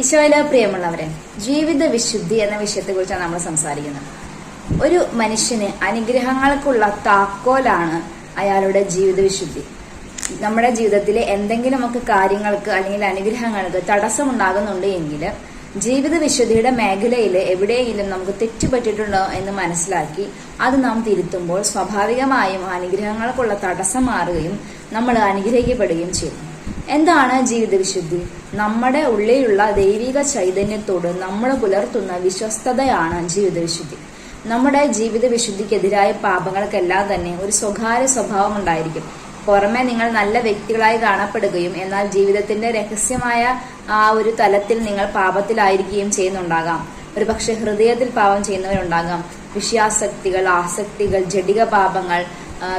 ഈശോയിലെ പ്രിയമുള്ളവരെ ജീവിത വിശുദ്ധി എന്ന വിഷയത്തെക്കുറിച്ചാണ് നമ്മൾ സംസാരിക്കുന്നത്. ഒരു മനുഷ്യന് അനുഗ്രഹങ്ങൾക്കുള്ള താക്കോലാണ് അയാളുടെ ജീവിത വിശുദ്ധി നമ്മുടെ ജീവിതത്തിലെ എന്തെങ്കിലുമൊക്കെ കാര്യങ്ങൾക്ക് അല്ലെങ്കിൽ അനുഗ്രഹങ്ങൾക്ക് തടസ്സമുണ്ടാകുന്നുണ്ട് എങ്കിൽ ജീവിത വിശുദ്ധിയുടെ മേഖലയിൽ എവിടെയെങ്കിലും നമുക്ക് തെറ്റുപറ്റിയിട്ടുണ്ടോ എന്ന് മനസ്സിലാക്കി അത് നാം തിരുത്തുമ്പോൾ സ്വാഭാവികമായും അനുഗ്രഹങ്ങൾക്കുള്ള തടസ്സം മാറുകയും നമ്മൾ അനുഗ്രഹിക്കപ്പെടുകയും ചെയ്യും. എന്താണ് ജീവിത വിശുദ്ധി നമ്മുടെ ഉള്ളിലുള്ള ദൈവിക ചൈതന്യത്തോട് നമ്മൾ പുലർത്തുന്ന വിശ്വസ്തതയാണ് ജീവിത വിശുദ്ധി നമ്മുടെ ജീവിത വിശുദ്ധിക്കെതിരായ പാപങ്ങൾക്കെല്ലാം തന്നെ ഒരു സ്വകാര്യ സ്വഭാവം ഉണ്ടായിരിക്കും. പുറമെ നിങ്ങൾ നല്ല വ്യക്തികളായി കാണപ്പെടുകയും എന്നാൽ ജീവിതത്തിന്റെ രഹസ്യമായ ആ ഒരു തലത്തിൽ നിങ്ങൾ പാപത്തിലായിരിക്കുകയും ചെയ്യുന്നുണ്ടാകാം. ഒരു പക്ഷെ ഹൃദയത്തിൽ പാപം ചെയ്യുന്നവരുണ്ടാകാം. വിഷയാസക്തികൾ ആസക്തികൾ ജടിക പാപങ്ങൾ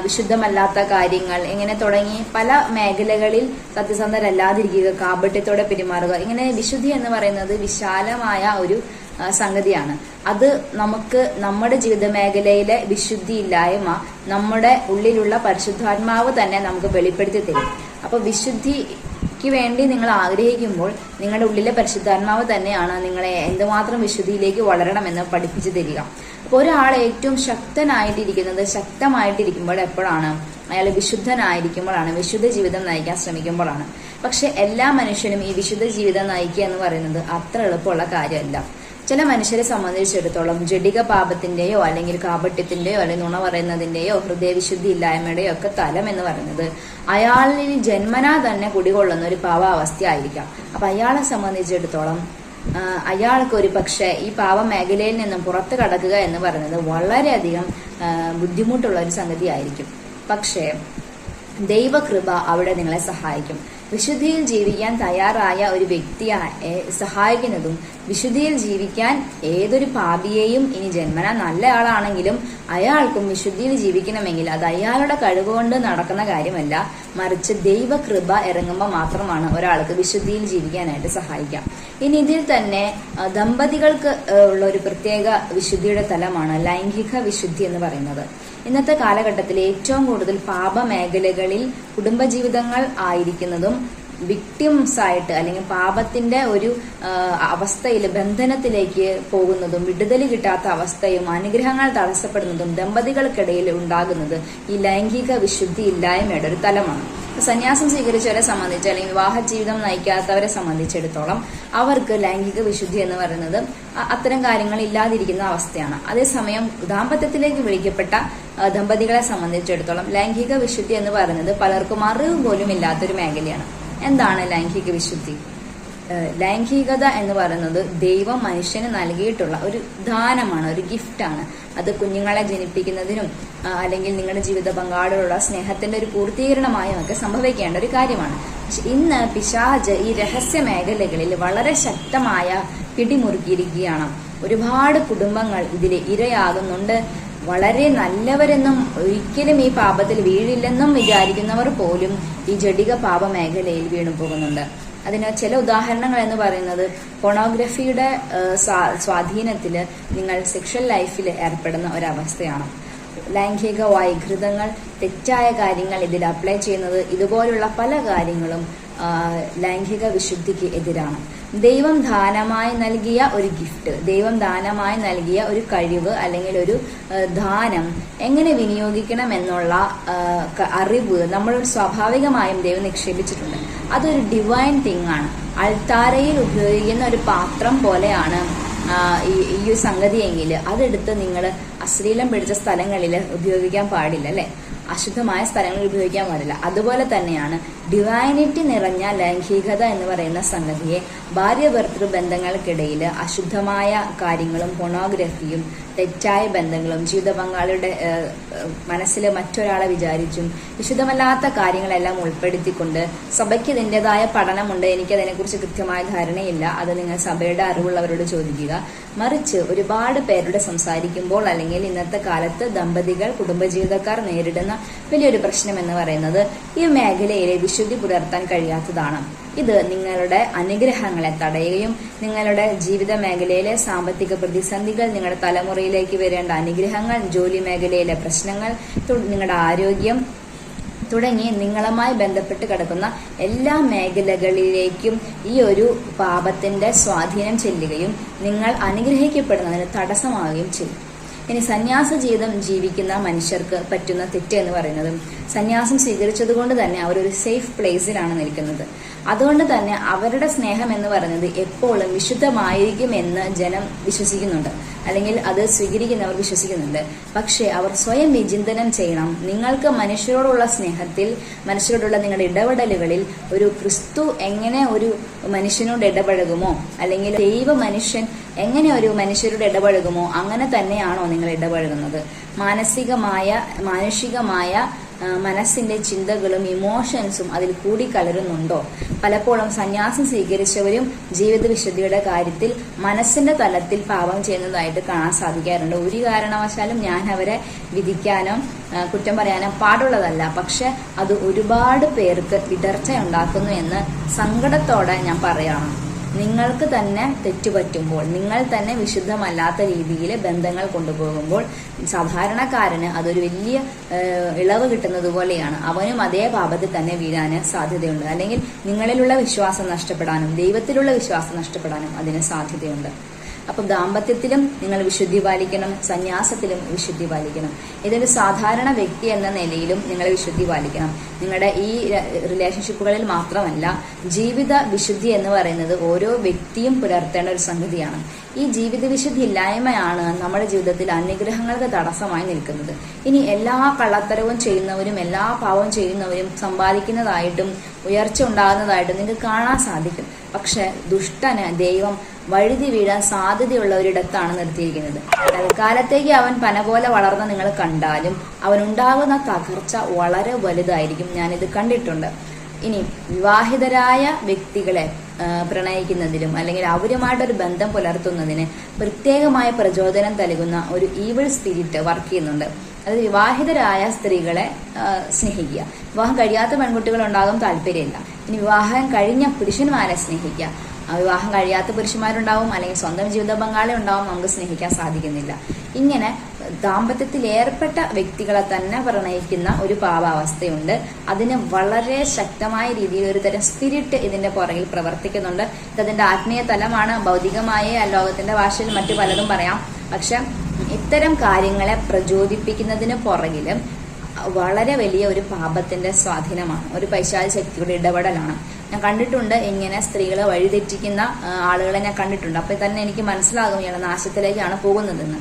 വിശുദ്ധമല്ലാത്ത കാര്യങ്ങൾ ഇങ്ങനെ തുടങ്ങി പല മേഖലകളിൽ സത്യസന്ധരല്ലാതിരിക്കുക കാപട്യത്തോടെ പെരുമാറുക ഇങ്ങനെ വിശുദ്ധി എന്ന് പറയുന്നത് വിശാലമായ ഒരു സംഗതിയാണ്. അത് നമുക്ക് നമ്മുടെ ജീവിത മേഖലയിലെ വിശുദ്ധി ഇല്ലായ്മ നമ്മുടെ ഉള്ളിലുള്ള പരിശുദ്ധാത്മാവ് തന്നെ നമുക്ക് വെളിപ്പെടുത്തി തരും. അപ്പൊ വിശുദ്ധിക്ക് വേണ്ടി നിങ്ങൾ ആഗ്രഹിക്കുമ്പോൾ നിങ്ങളുടെ ഉള്ളിലെ പരിശുദ്ധാത്മാവ് തന്നെയാണ് നിങ്ങളെ എന്തുമാത്രം വിശുദ്ധിയിലേക്ക് വളരണമെന്ന് പഠിപ്പിച്ചു തരിക. അപ്പോൾ ഒരാൾ ഏറ്റവും ശക്തനായിട്ടിരിക്കുന്നത് ശക്തമായിട്ടിരിക്കുമ്പോൾ എപ്പോഴാണ്? അയാൾ വിശുദ്ധനായിരിക്കുമ്പോഴാണ് വിശുദ്ധ ജീവിതം നയിക്കാൻ ശ്രമിക്കുമ്പോഴാണ്. പക്ഷെ എല്ലാ മനുഷ്യനും ഈ വിശുദ്ധ ജീവിതം നയിക്കുക എന്ന് പറയുന്നത് അത്ര എളുപ്പമുള്ള കാര്യമല്ല. ചില മനുഷ്യരെ സംബന്ധിച്ചിടത്തോളം ജഡിക പാപത്തിന്റെയോ അല്ലെങ്കിൽ കാപട്യത്തിന്റെയോ അല്ലെങ്കിൽ നുണ പറയുന്നതിന്റെയോ ഹൃദയവിശുദ്ധി ഇല്ലായ്മയുടെയോ ഒക്കെ തലം എന്ന് പറയുന്നത് അയാളിൽ ജന്മനാ തന്നെ കുടികൊള്ളുന്ന ഒരു പാവാവസ്ഥ ആയിരിക്കാം അപ്പൊ അയാളെ സംബന്ധിച്ചിടത്തോളം അയാൾക്ക് ഒരു പക്ഷേ ഈ പാവ മേഖലയിൽ നിന്നും പുറത്തു കടക്കുക എന്ന് പറയുന്നത് വളരെയധികം ബുദ്ധിമുട്ടുള്ള ഒരു സംഗതിയായിരിക്കും. പക്ഷേ ദൈവകൃപ അവിടെ നിങ്ങളെ സഹായിക്കും. വിശുദ്ധിയിൽ ജീവിക്കാൻ തയ്യാറായ ഒരു വ്യക്തിയെ സഹായിക്കുന്നതും വിശുദ്ധിയിൽ ജീവിക്കാൻ ഏതൊരു പാപിയെയും ഇനി ജന്മന നല്ല ആളാണെങ്കിലും അയാൾക്കും വിശുദ്ധിയിൽ ജീവിക്കണമെങ്കിൽ അത് അയാളുടെ കഴിവുകൊണ്ട് നടക്കുന്ന കാര്യമല്ല. മറിച്ച് ദൈവകൃപ ഇറങ്ങുമ്പോൾ മാത്രമാണ് ഒരാൾക്ക് വിശുദ്ധിയിൽ ജീവിക്കാനായിട്ട് സഹായിക്കാം. ഇനി ഇതിൽ തന്നെ ദമ്പതികൾക്ക് ഉള്ള ഒരു പ്രത്യേക വിശുദ്ധിയുടെ തലമാണ് ലൈംഗിക വിശുദ്ധി എന്ന് പറയുന്നത്. ഇന്നത്തെ കാലഘട്ടത്തിൽ ഏറ്റവും കൂടുതൽ പാപ മേഖലകളിൽ കുടുംബജീവിതങ്ങൾ ആയിരിക്കുന്നതും വിക്ടിംസ് ആയിട്ട് അല്ലെങ്കിൽ പാപത്തിന്റെ ഒരു അവസ്ഥയിൽ ബന്ധനത്തിലേക്ക് പോകുന്നതും വിടുതൽ കിട്ടാത്ത അവസ്ഥയും അനുഗ്രഹങ്ങൾ തടസ്സപ്പെടുന്നതും ദമ്പതികൾക്കിടയിൽ ഉണ്ടാകുന്നത് ഈ ലൈംഗിക വിശുദ്ധി ഇല്ലായ്മയുടെ ഒരു തലമാണ്. സന്യാസം സ്വീകരിച്ചവരെ സംബന്ധിച്ച് അല്ലെങ്കിൽ വിവാഹ ജീവിതം നയിക്കാത്തവരെ സംബന്ധിച്ചിടത്തോളം അവർക്ക് ലൈംഗിക വിശുദ്ധി എന്ന് പറയുന്നത് അത്തരം കാര്യങ്ങൾ ഇല്ലാതിരിക്കുന്ന അവസ്ഥയാണ്. അതേസമയം ദാമ്പത്യത്തിലേക്ക് വിളിക്കപ്പെട്ട ദമ്പതികളെ സംബന്ധിച്ചിടത്തോളം ലൈംഗിക വിശുദ്ധി എന്ന് പറയുന്നത് പലർക്കും അറിവ് പോലും ഇല്ലാത്തൊരു മേഖലയാണ്. എന്താണ് ലൈംഗിക വിശുദ്ധി? ലൈംഗികത എന്ന് പറയുന്നത് ദൈവം മനുഷ്യന് നൽകിയിട്ടുള്ള ഒരു ദാനമാണ് ഒരു ഗിഫ്റ്റാണ്. അത് കുഞ്ഞുങ്ങളെ ജനിപ്പിക്കുന്നതിനും അല്ലെങ്കിൽ നിങ്ങളുടെ ജീവിത പങ്കാളിയോടുള്ള സ്നേഹത്തിന്റെ ഒരു പൂർത്തീകരണമായും ഒക്കെ സംഭവിക്കേണ്ട ഒരു കാര്യമാണ്. പക്ഷെ ഇന്ന് പിശാജ് ഈ രഹസ്യ മേഖലകളിൽ വളരെ ശക്തമായ പിടിമുറുക്കിയിരിക്കുകയാണ്. ഒരുപാട് കുടുംബങ്ങൾ ഇതിൽ ഇരയാകുന്നുണ്ട്. വളരെ നല്ലവരെന്നും ഒരിക്കലും ഈ പാപത്തിൽ വീഴില്ലെന്നും വിചാരിക്കുന്നവർ പോലും ഈ ജടിക പാപ മേഖലയിൽ വീണു പോകുന്നുണ്ട് അതിന് ചില ഉദാഹരണങ്ങൾ എന്ന് പറയുന്നത് പൊണോഗ്രഫിയുടെ സ്വാധീനത്തിൽ നിങ്ങൾ സെക്ഷൽ ലൈഫിൽ ഏർപ്പെടുന്ന ഒരവസ്ഥയാണ്. ലൈംഗിക വൈകൃതങ്ങൾ തെറ്റായ കാര്യങ്ങൾ ഇതിൽ അപ്ലൈ ചെയ്യുന്നത് ഇതുപോലുള്ള പല കാര്യങ്ങളും ലൈംഗിക വിശുദ്ധിക്ക് എതിരാണ്. ദൈവം ദാനമായി നൽകിയ ഒരു ഗിഫ്റ്റ് ദൈവം ദാനമായി നൽകിയ ഒരു കഴിവ് അല്ലെങ്കിൽ ഒരു ദാനം എങ്ങനെ വിനിയോഗിക്കണം എന്നുള്ള അറിവ് നമ്മൾ സ്വാഭാവികമായും ദൈവം നിക്ഷേപിച്ചിട്ടുണ്ട്. അതൊരു ഡിവൈൻ തിങ് ആണ്. അൾത്താരയിൽ ഉപയോഗിക്കുന്ന ഒരു പാത്രം പോലെയാണ് ഈ ഒരു സംഗതിയെങ്കിൽ അതെടുത്ത് നിങ്ങൾ അശ്ലീലം പിടിച്ച സ്ഥലങ്ങളിൽ ഉപയോഗിക്കാൻ പാടില്ല അല്ലെ? അശുദ്ധമായ സ്ഥലങ്ങൾ ഉപയോഗിക്കാൻ പാടില്ല. അതുപോലെ തന്നെയാണ് ഡിവൈനിറ്റി നിറഞ്ഞ ലൈംഗികത എന്ന് പറയുന്ന സംഗതിയെ ഭാര്യ ഭർത്തൃ ബന്ധങ്ങൾക്കിടയിൽ അശുദ്ധമായ കാര്യങ്ങളും പൊണോഗ്രഫിയും തെറ്റായ ബന്ധങ്ങളും ജീവിത പങ്കാളിയുടെ മനസ്സിൽ മറ്റൊരാളെ വിചാരിച്ചും വിശുദ്ധമല്ലാത്ത കാര്യങ്ങളെല്ലാം ഉൾപ്പെടുത്തിക്കൊണ്ട് സഭയ്ക്ക് ഇതിന്റെതായ പഠനമുണ്ട്. എനിക്കതിനെക്കുറിച്ച് കൃത്യമായ ധാരണയില്ല. അത് നിങ്ങൾ സഭയുടെ അറിവുള്ളവരോട് ചോദിക്കുക. മറിച്ച് ഒരുപാട് പേരുടെ സംസാരിക്കുമ്പോൾ അല്ലെങ്കിൽ ഇന്നത്തെ കാലത്ത് ദമ്പതികൾ കുടുംബജീവിതക്കാർ നേരിടുന്ന വലിയൊരു പ്രശ്നം എന്ന് പറയുന്നത് ഈ മേഖലയിലെ വിശുദ്ധി പുലർത്താൻ കഴിയാത്തതാണ്. ഇത് നിങ്ങളുടെ അനുഗ്രഹങ്ങളെ തടയുകയും നിങ്ങളുടെ ജീവിത മേഖലയിലെ സാമ്പത്തിക പ്രതിസന്ധികൾ നിങ്ങളുടെ തലമുറയിലേക്ക് വരേണ്ട അനുഗ്രഹങ്ങൾ ജോലി മേഖലയിലെ പ്രശ്നങ്ങൾ നിങ്ങളുടെ ആരോഗ്യം തുടങ്ങി നിങ്ങളുമായി ബന്ധപ്പെട്ട് കിടക്കുന്ന എല്ലാ മേഖലകളിലേക്കും ഈ ഒരു പാപത്തിന്റെ സ്വാധീനം ചെല്ലുകയും നിങ്ങൾ അനുഗ്രഹിക്കപ്പെടുന്നതിന് തടസ്സമാവുകയും ചെയ്യും. ഇനി സന്യാസ ജീവിതം ജീവിക്കുന്ന മനുഷ്യർക്ക് പറ്റുന്ന തെറ്റ് എന്ന് പറയുന്നത് സന്യാസം സ്വീകരിച്ചതുകൊണ്ട് തന്നെ അവരൊരു സേഫ് പ്ലേസിലാണ് നിൽക്കുന്നത്. അതുകൊണ്ട് തന്നെ അവരുടെ സ്നേഹം എന്ന് പറയുന്നത് എപ്പോഴും വിശുദ്ധമായിരിക്കുമെന്ന് ജനം വിശ്വസിക്കുന്നുണ്ട്. അല്ലെങ്കിൽ അത് സ്വീകരിക്കുന്നവർ വിശ്വസിക്കുന്നുണ്ട്. പക്ഷേ അവർ സ്വയം വിചിന്തനം ചെയ്യണം. നിങ്ങൾക്ക് മനുഷ്യരോടുള്ള സ്നേഹത്തിൽ മനുഷ്യരോടുള്ള നിങ്ങളുടെ ഇടപെടലുകളിൽ ഒരു ക്രിസ്തു എങ്ങനെ ഒരു മനുഷ്യനോട് ഇടപഴകുമോ? അല്ലെങ്കിൽ ദൈവ മനുഷ്യൻ എങ്ങനെ ഒരു മനുഷ്യരോട് ഇടപഴകുമോ? അങ്ങനെ തന്നെയാണോ നിങ്ങൾ ഇടപഴകുന്നത്. മാനസികമായ മാനുഷികമായ മനസ്സിന്റെ ചിന്തകളും ഇമോഷൻസും അതിൽ കൂടി കലരുന്നുണ്ടോ പലപ്പോഴും സന്യാസം സ്വീകരിച്ചവരും ജീവിത വിശുദ്ധിയുടെ കാര്യത്തിൽ മനസ്സിന്റെ തലത്തിൽ പാപം ചെയ്യുന്നതായിട്ട് കാണാൻ സാധിക്കാറുണ്ട്. ഒരു കാരണവശാലും ഞാൻ അവരെ വിധിക്കാനോ കുറ്റം പറയാനോ പാടുള്ളതല്ല. പക്ഷെ അത് ഒരുപാട് പേർക്ക് ഇടർച്ച ഉണ്ടാക്കുന്നു എന്ന് സങ്കടത്തോടെ ഞാൻ പറയണം നിങ്ങൾക്ക് തന്നെ തെറ്റുപറ്റുമ്പോൾ നിങ്ങൾ തന്നെ വിശുദ്ധമല്ലാത്ത രീതിയിൽ ബന്ധങ്ങൾ കൊണ്ടുപോകുമ്പോൾ സാധാരണക്കാരന് അതൊരു വലിയ ഇളവ് കിട്ടുന്നത് പോലെയാണ്. അവനും അതേ പാപത്തിൽ തന്നെ വീഴാന് സാധ്യതയുണ്ട്. അല്ലെങ്കിൽ നിങ്ങളിലുള്ള വിശ്വാസം നഷ്ടപ്പെടാനും ദൈവത്തിലുള്ള വിശ്വാസം നഷ്ടപ്പെടാനും അതിന് സാധ്യതയുണ്ട്. അപ്പൊ ദാമ്പത്യത്തിലും നിങ്ങൾ വിശുദ്ധി പാലിക്കണം സന്യാസത്തിലും വിശുദ്ധി പാലിക്കണം. ഇതൊരു സാധാരണ വ്യക്തി എന്ന നിലയിലും നിങ്ങൾ വിശുദ്ധി പാലിക്കണം. നിങ്ങളുടെ ഈ റിലേഷൻഷിപ്പുകളിൽ മാത്രമല്ല ജീവിത വിശുദ്ധി എന്ന് പറയുന്നത് ഓരോ വ്യക്തിയും പുലർത്തേണ്ട ഒരു സംഗതിയാണ്. ഈ ജീവിത വിശുദ്ധി ഇല്ലായ്മയാണ് നമ്മുടെ ജീവിതത്തിൽ അനുഗ്രഹങ്ങൾക്ക് തടസ്സമായി നിൽക്കുന്നത്. ഇനി എല്ലാ കള്ളത്തരവും ചെയ്യുന്നവരും എല്ലാ പാവവും ചെയ്യുന്നവരും സമ്പാദിക്കുന്നതായിട്ടും ഉയർച്ച ഉണ്ടാകുന്നതായിട്ടും നിങ്ങൾക്ക് കാണാൻ സാധിക്കും. പക്ഷെ ദുഷ്ടന് ദൈവം വഴുതി വീഴാൻ സാധ്യതയുള്ള ഒരിടത്താണ് നിർത്തിയിരിക്കുന്നത്. തൽക്കാലത്തേക്ക് അവൻ പന പോലെ വളർന്ന നിങ്ങൾ കണ്ടാലും അവനുണ്ടാകുന്ന തകർച്ച വളരെ വലുതായിരിക്കും. ഞാനിത് കണ്ടിട്ടുണ്ട്. ഇനി വിവാഹിതരായ വ്യക്തികളെ പ്രണയിക്കുന്നതിലും അല്ലെങ്കിൽ അവരുമായിട്ടൊരു ബന്ധം പുലർത്തുന്നതിന് പ്രത്യേകമായ പ്രചോദനം നൽകുന്ന ഒരു ഈവിൾ സ്പിരിറ്റ് വർക്ക് ചെയ്യുന്നുണ്ട്. അത് വിവാഹിതരായ സ്ത്രീകളെ സ്നേഹിക്കുക. വിവാഹം കഴിയാത്ത പെൺകുട്ടികൾ ഉണ്ടാകും താല്പര്യമില്ല. ഇനി വിവാഹം കഴിഞ്ഞ പുരുഷന്മാരെ സ്നേഹിക്കുക. വിവാഹം കഴിയാത്ത പുരുഷന്മാരുണ്ടാവും അല്ലെങ്കിൽ സ്വന്തം ജീവിത പങ്കാളി ഉണ്ടാവും നമുക്ക് സ്നേഹിക്കാൻ സാധിക്കുന്നില്ല. ഇങ്ങനെ ദാമ്പത്യത്തിൽ ഏർപ്പെട്ട വ്യക്തികളെ തന്നെ പ്രണയിക്കുന്ന ഒരു പാവാവസ്ഥയുണ്ട് അതിന് വളരെ ശക്തമായ രീതിയിൽ ഒരു തരം സ്പിരിറ്റ് ഇതിന്റെ പുറകിൽ പ്രവർത്തിക്കുന്നുണ്ട്. ഇതതിന്റെ ആത്മീയ തലമാണ്. ഭൗതികമായ ലോകത്തിന്റെ ഭാഷയിൽ മറ്റു പലതും പറയാം. പക്ഷെ ഇത്തരം കാര്യങ്ങളെ പ്രചോദിപ്പിക്കുന്നതിന് പുറകിലും വളരെ വലിയ ഒരു പാപത്തിന്റെ സ്വാധീനമാണ്. ഒരു പൈശാചി ശക്തിയുടെ ഇടപെടലാണ്. ഞാൻ കണ്ടിട്ടുണ്ട് ഇങ്ങനെ സ്ത്രീകളെ വഴിതെറ്റിക്കുന്ന ആളുകളെ ഞാൻ കണ്ടിട്ടുണ്ട്. അപ്പൊ തന്നെ എനിക്ക് മനസ്സിലാകും ഇയാളെ നാശത്തിലേക്കാണ് പോകുന്നതെന്ന്.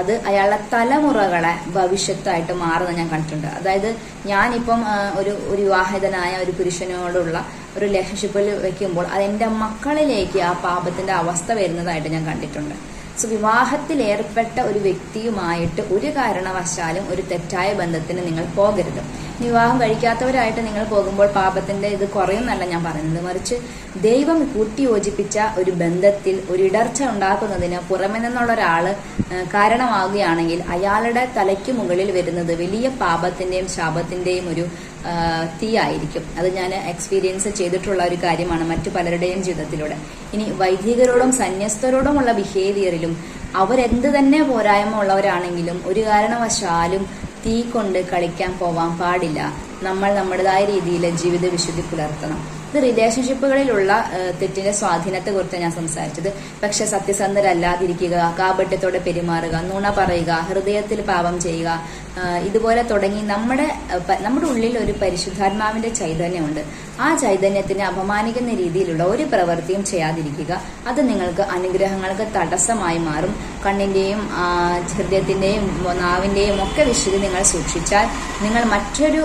അത് അയാളുടെ തലമുറകളെ ഭവിഷ്യത്തായിട്ട് മാറുന്ന ഞാൻ കണ്ടിട്ടുണ്ട്. അതായത് ഞാനിപ്പം ഒരു ഒരു വിവാഹിതനായ ഒരു പുരുഷനോടുള്ള ഒരു റിലേഷൻഷിപ്പിൽ വെക്കുമ്പോൾ അത് എന്റെ മക്കളിലേക്ക് ആ പാപത്തിന്റെ അവസ്ഥ വരുന്നതായിട്ട് ഞാൻ കണ്ടിട്ടുണ്ട്. സോ വിവാഹത്തിൽ ഏർപ്പെട്ട ഒരു വ്യക്തിയുമായിട്ട് ഒരു കാരണവശാലും ഒരു തെറ്റായ ബന്ധത്തിന് നിങ്ങൾ പോകരുത്. വിവാഹം കഴിക്കാത്തവരായിട്ട് നിങ്ങൾ പോകുമ്പോൾ പാപത്തിന്റെ ഇത് കുറയുന്നല്ല ഞാൻ പറയുന്നത്. മറിച്ച് ദൈവം കൂട്ടിയോജിപ്പിച്ച ഒരു ബന്ധത്തിൽ ഒരു ഇടർച്ച ഉണ്ടാക്കുന്നതിന് പുറമെ നിന്നുള്ള ഒരാൾ കാരണമാകുകയാണെങ്കിൽ അയാളുടെ തലയ്ക്ക് മുകളിൽ വരുന്നത് വലിയ പാപത്തിന്റെയും ശാപത്തിന്റെയും ഒരു തീ ആയിരിക്കും അത് ഞാൻ എക്സ്പീരിയൻസ് ചെയ്തിട്ടുള്ള ഒരു കാര്യമാണ് മറ്റു പലരുടെയും ജീവിതത്തിലൂടെ. ഇനി വൈദികരോടും സന്യസ്തരോടുമുള്ള ബിഹേവിയറിലും അവരെന്ത് തന്നെ പോരായ്മ ഉള്ളവരാണെങ്കിലും ഒരു കാരണവശാലും തീ കൊണ്ട് കളിക്കാൻ പോവാൻ പാടില്ല. നമ്മൾ നമ്മുടേതായ രീതിയിൽ ജീവിത വിശുദ്ധി പുലർത്തണം. ഇത് റിലേഷൻഷിപ്പുകളിലുള്ള തെറ്റിന്റെ സ്വാധീനത്തെ കുറിച്ച് ഞാൻ സംസാരിച്ചത്. പക്ഷെ സത്യസന്ധരല്ലാതിരിക്കുക കാപട്യത്തോടെ പെരുമാറുക നുണ പറയുക ഹൃദയത്തിൽ പാപം ചെയ്യുക ഇതുപോലെ തുടങ്ങി നമ്മുടെ നമ്മുടെ ഉള്ളിൽ ഒരു പരിശുദ്ധാത്മാവിന്റെ ചൈതന്യമുണ്ട്. ആ ചൈതന്യത്തിനെ അപമാനിക്കുന്ന രീതിയിലുള്ള ഒരു പ്രവൃത്തിയും ചെയ്യാതിരിക്കുക. അത് നിങ്ങൾക്ക് അനുഗ്രഹങ്ങൾക്ക് തടസ്സമായി മാറും. കണ്ണിന്റെയും ഹൃദയത്തിന്റെയും നാവിന്റെയും ഒക്കെ വിശുദ്ധി നിങ്ങൾ സൂക്ഷിച്ചാൽ നിങ്ങൾ മറ്റൊരു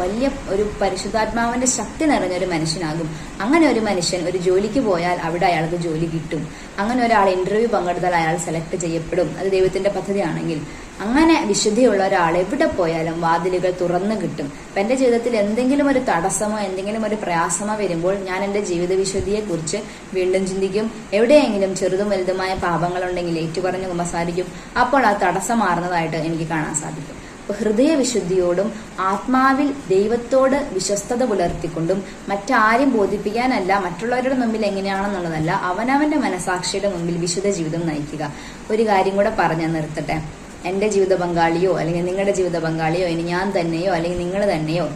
വലിയ ഒരു പരിശുദ്ധാത്മാവിന്റെ ശക്തി നിറഞ്ഞ ഒരു മനുഷ്യനാകും. അങ്ങനെ ഒരു മനുഷ്യൻ ഒരു ജോലിക്ക് പോയാൽ അവിടെ അയാൾക്ക് ജോലി കിട്ടും. അങ്ങനെ ഒരാൾ ഇന്റർവ്യൂ പങ്കെടുത്താൽ അയാൾ സെലക്ട് ചെയ്യപ്പെടും. അത് ദൈവത്തിന്റെ പദ്ധതിയാണെങ്കിൽ. അങ്ങനെ വിശുദ്ധിയുള്ള ഒരാൾ എവിടെ പോയാലും വാതിലുകൾ തുറന്നു കിട്ടും. അപ്പൊ എന്റെ ജീവിതത്തിൽ എന്തെങ്കിലും ഒരു തടസ്സമോ എന്തെങ്കിലും ഒരു പ്രയാസമോ വരുമ്പോൾ ഞാൻ എന്റെ ജീവിത വിശുദ്ധിയെ കുറിച്ച് വീണ്ടും ചിന്തിക്കും. എവിടെയെങ്കിലും ചെറുതും വലുതുമായ പാപങ്ങളുണ്ടെങ്കിൽ ഏറ്റുപറഞ്ഞ് കുമ്പസാരിക്കും. അപ്പോൾ ആ തടസ്സം മാറുന്നതായിട്ട് എനിക്ക് കാണാൻ സാധിക്കും. ഹൃദയവിശുദ്ധിയോടും ആത്മാവിൽ ദൈവത്തോട് വിശ്വസ്തത പുലർത്തിക്കൊണ്ടും മറ്റാരും ബോധിപ്പിക്കാനല്ല മറ്റുള്ളവരുടെ മുമ്പിൽ എങ്ങനെയാണെന്നുള്ളതല്ല അവനവന്റെ മനസാക്ഷിയുടെ മുമ്പിൽ വിശുദ്ധ ജീവിതം നയിക്കുക. ഒരു കാര്യം കൂടെ പറഞ്ഞു നിർത്തട്ടെ. എന്റെ ജീവിത പങ്കാളിയോ അല്ലെങ്കിൽ നിങ്ങളുടെ ജീവിത പങ്കാളിയോ ഇനി ഞാൻ തന്നെയോ അല്ലെങ്കിൽ നിങ്ങൾ തന്നെയോ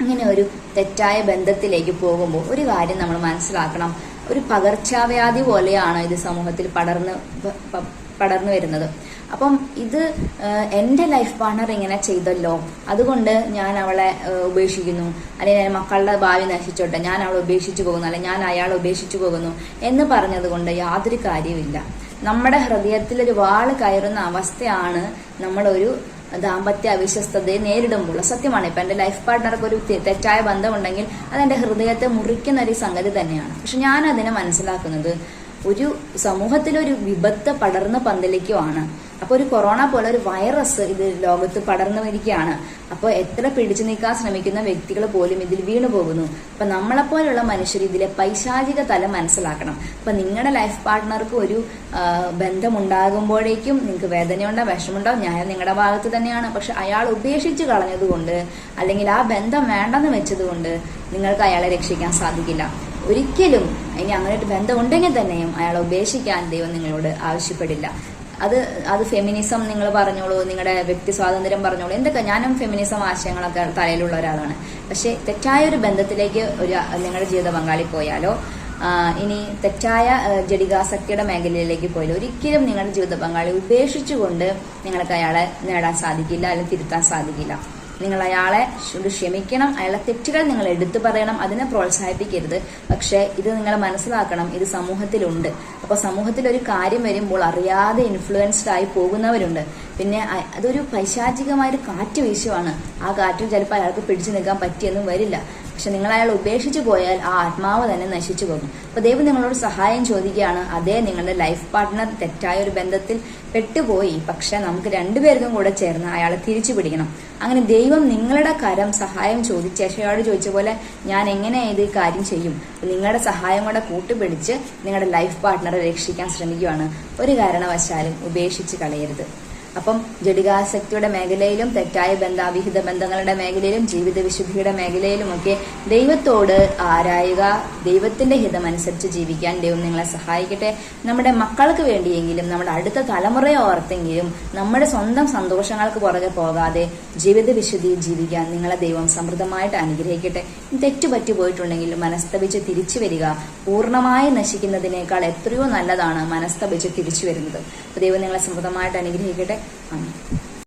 ഇങ്ങനെ ഒരു തെറ്റായ ബന്ധത്തിലേക്ക് പോകുമ്പോൾ ഒരു കാര്യം നമ്മൾ മനസ്സിലാക്കണം. ഒരു പകർച്ചവ്യാധി പോലെയാണ് ഇത് സമൂഹത്തിൽ പടർന്ന് പടർന്നു വരുന്നത്. അപ്പം ഇത് എന്റെ ലൈഫ് പാർട്ണർ ഇങ്ങനെ ചെയ്തല്ലോ. അതുകൊണ്ട് ഞാൻ അവളെ ഉപേക്ഷിക്കുന്നു. അല്ലെങ്കിൽ മക്കളുടെ ഭാവി നശിച്ചോട്ടെ ഞാൻ അവളെ ഉപേക്ഷിച്ചു പോകുന്നു അല്ലെങ്കിൽ ഞാൻ അയാളെ ഉപേക്ഷിച്ചു പോകുന്നു എന്ന് പറഞ്ഞതുകൊണ്ട് യാതൊരു കാര്യമില്ല നമ്മുടെ ഹൃദയത്തിൽ ഒരു വാൾ കയറുന്ന അവസ്ഥയാണ് നമ്മളൊരു ദാമ്പത്യ അവിശ്വസ്തതയെ നേരിടുമ്പോൾ. സത്യമാണ് ഇപ്പൊ എന്റെ ലൈഫ് പാർട്ട്ണർക്ക് ഒരു തെറ്റായ ബന്ധമുണ്ടെങ്കിൽ എന്റെ ഹൃദയത്തെ മുറിക്കുന്ന ഒരു സംഗതി തന്നെയാണ്. പക്ഷെ ഞാൻ അതിനെ മനസ്സിലാക്കുന്നത് ഒരു സമൂഹത്തിലൊരു വിപത്ത് പടർന്ന് പന്തലിക്കുവാണ്. അപ്പൊ ഒരു കൊറോണ പോലെ ഒരു വൈറസ് ഇത് ലോകത്ത് പടർന്നു വരികയാണ്. അപ്പോൾ എത്ര പിടിച്ചു നീക്കാൻ ശ്രമിക്കുന്ന വ്യക്തികൾ പോലും ഇതിൽ വീണു പോകുന്നു. അപ്പൊ നമ്മളെപ്പോലുള്ള മനുഷ്യർ ഇതിലെ പൈശാചിക തലം മനസ്സിലാക്കണം. അപ്പൊ നിങ്ങളുടെ ലൈഫ് പാർട്ട്ണർക്ക് ഒരു ബന്ധമുണ്ടാകുമ്പോഴേക്കും നിങ്ങൾക്ക് വേദനയുണ്ടോ വിഷമുണ്ടോ ന്യായം നിങ്ങളുടെ ഭാഗത്ത് തന്നെയാണ്. പക്ഷെ അയാൾ ഉപേക്ഷിച്ച് കളഞ്ഞതുകൊണ്ട് അല്ലെങ്കിൽ ആ ബന്ധം വേണ്ടെന്ന് വെച്ചതുകൊണ്ട് നിങ്ങൾക്ക് അയാളെ രക്ഷിക്കാൻ സാധിക്കില്ല. ഒരിക്കലും ഇനി അങ്ങനെ ഒരു ബന്ധം ഉണ്ടെങ്കിൽ തന്നെയും അയാളെ ഉപേക്ഷിക്കാൻ ദൈവം നിങ്ങളോട് ആവശ്യപ്പെടില്ല. അത് അത് ഫെമിനിസം നിങ്ങൾ പറഞ്ഞോളൂ നിങ്ങളുടെ വ്യക്തി സ്വാതന്ത്ര്യം പറഞ്ഞോളൂ എന്തൊക്കെ ഞാനും ഫെമിനിസം ആശയങ്ങളൊക്കെ തലയിലുള്ള ഒരാളാണ്. പക്ഷെ തെറ്റായ ഒരു ബന്ധത്തിലേക്ക് ഒരു നിങ്ങളുടെ ജീവിത പങ്കാളി പോയാലോ ഇനി തെറ്റായ ജടികാസക്തിയുടെ മേഖലയിലേക്ക് പോയാലോ ഒരിക്കലും നിങ്ങളുടെ ജീവിത പങ്കാളി ഉപേക്ഷിച്ചുകൊണ്ട് നിങ്ങൾക്ക് അയാളെ നേടാൻ സാധിക്കില്ല അല്ലെങ്കിൽ തിരുത്താൻ സാധിക്കില്ല. നിങ്ങൾ അയാളെ ക്ഷ- ക്ഷമിക്കണം അയാളെ തെറ്റുകൾ നിങ്ങൾ എടുത്തു പറയണം അതിനെ പ്രോത്സാഹിപ്പിക്കരുത്. പക്ഷേ ഇത് നിങ്ങൾ മനസ്സിലാക്കണം ഇത് സമൂഹത്തിലുണ്ട്. അപ്പോൾ സമൂഹത്തിൽ ഒരു കാര്യം വരുമ്പോൾ അറിയാതെ ഇൻഫ്ലുവൻസ്ഡ് ആയി പോകുന്നവരുണ്ട്. പിന്നെ അതൊരു പൈശാചികമായ ഒരു കാറ്റ് വീശുവാണ് ആ കാറ്റിൽ ചിലപ്പോൾ അയാൾക്ക് പിടിച്ചു നിൽക്കാൻ പറ്റിയെന്നും വരില്ല. പക്ഷെ നിങ്ങൾ അയാൾ ഉപേക്ഷിച്ചു പോയാൽ ആ ആത്മാവ് തന്നെ നശിച്ചു പോകും. അപ്പൊ ദൈവം നിങ്ങളോട് സഹായം ചോദിക്കുകയാണ് അതേ നിങ്ങളുടെ ലൈഫ് പാർട്ട്ണർ തെറ്റായ ഒരു ബന്ധത്തിൽ പെട്ടുപോയി പക്ഷെ നമുക്ക് രണ്ടുപേർക്കും കൂടെ ചേർന്ന് അയാളെ തിരിച്ചു പിടിക്കണം. അങ്ങനെ ദൈവം നിങ്ങളുടെ കരം സഹായം ചോദിച്ച് യശയോട് ചോദിച്ച പോലെ ഞാൻ എങ്ങനെ ഇത് കാര്യം ചെയ്യും? നിങ്ങളുടെ സഹായം കൂടെ കൂട്ടുപിടിച്ച് നിങ്ങളുടെ ലൈഫ് പാർട്ട്ണറെ രക്ഷിക്കാൻ ശ്രമിക്കുകയാണ്. ഒരു കാരണവശാലും ഉപേക്ഷിച്ച് കളയരുത്. അപ്പം ജഡികാസക്തിയുടെ മേഖലയിലും തെറ്റായ ബന്ധാവിഹിത ബന്ധങ്ങളുടെ മേഖലയിലും ജീവിത വിശുദ്ധിയുടെ മേഖലയിലും ഒക്കെ ദൈവത്തോട് ആരായുക ദൈവത്തിന്റെ ഹിതം അനുസരിച്ച് ജീവിക്കാൻ ദൈവം നിങ്ങളെ സഹായിക്കട്ടെ. നമ്മുടെ മക്കൾക്ക് വേണ്ടിയെങ്കിലും നമ്മുടെ അടുത്ത തലമുറയെ ഓർത്തെങ്കിലും നമ്മുടെ സ്വന്തം സന്തോഷങ്ങൾക്ക് പുറകെ പോകാതെ ജീവിത വിശുദ്ധിയിൽ ജീവിക്കാൻ നിങ്ങളെ ദൈവം സമൃദ്ധമായിട്ട് അനുഗ്രഹിക്കട്ടെ. തെറ്റു പറ്റി പോയിട്ടുണ്ടെങ്കിൽ മനസ്തപിച്ച് തിരിച്ചു വരിക. പൂർണമായി നശിക്കുന്നതിനേക്കാൾ എത്രയോ നല്ലതാണ് മനസ്തപിച്ച് തിരിച്ചു വരുന്നത്. ദൈവം നിങ്ങളെ സമൃദ്ധമായിട്ട് അനുഗ്രഹിക്കട്ടെ. 嗯。